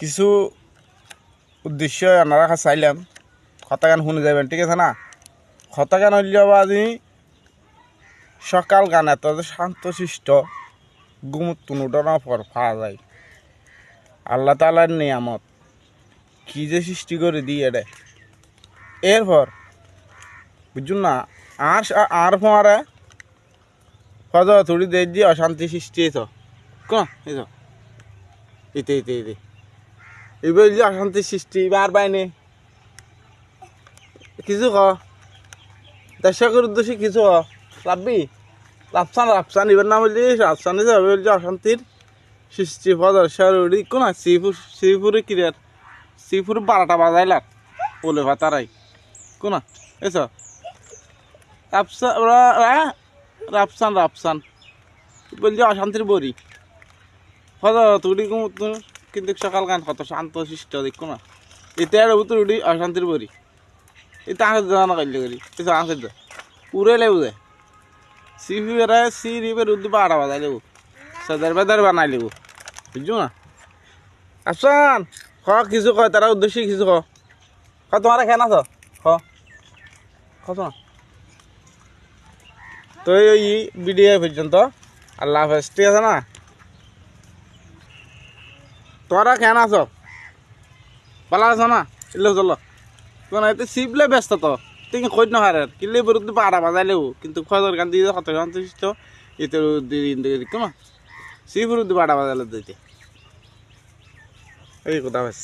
কিছু উদ্দেশ্য আপনারা কাছে চাইলাম কথা গান শুনে যাবেন ঠিক আছে না? গান হইলে আবার আজি সকাল গান এত যে শান্ত শিষ্ট গুমুত তুনুটনা পর পাওয়া যায়। আল্লাহ তালার নিয়ামত কি যে সৃষ্টি করে দিয়ে রে এরপর বুঝুন না আর আর ফোয়ারে কত থুড়ি দেশ দিয়ে অশান্তি সৃষ্টি হয়েছ কোন এই তো এতে এতে এতে এবার অশান্তি সৃষ্টি বার বাইনে কিছু ক। দর্শকের উদ্দেশ্যে কিছু ক। লাভবি? লাভসান লাভসান, এবার না বললি লাভসান হিসেবে বলছি অশান্তির সৃষ্টি পদর সরুড়ি কোন? শ্রীপুর, শ্রীপুরে ক্রিয়ার শ্রীপুর বারোটা বাজাইলাম বলে ভাতারাই কোন? এস। রাপসান রাপসান রাপসান বলছি অশান্তির বড়ি। তুড়ি তুমি কিন্তু সকাল গান কত শান্ত শিষ্ট দেখো না। এতে আর তুড়ি অশান্তির বড়ি এটা আগে জানা কাইলে করি এটা আগে দে উড়ে লেবু দে। সি ফিবের সি রিবের উদ্দু বাড়া বাজাই লেবু। সাদার বাদার বানাই লেবু। বুঝছ না? আসান খ, কিছু কয় তারা উদ্দেশ্যে কিছু ক। খ তোমার খেয়ে আছো খ। কত না তো এই ভিডিও পর্যন্ত আল্লাহ হাফেজ। ঠিক আছে না? তোরা কেন আস পালা আস না? এলে চলো। কোন এতে সিপলে ব্যস্ত তো। তুই কই না হারে কিলে বিরুদ্ধে পাড়া বাজাইলেও কিন্তু খোঁজের গান দিয়ে কত তো এতে কোন সি বিরুদ্ধে পাড়া বাজাইলে দিতে এই, কথা বেশ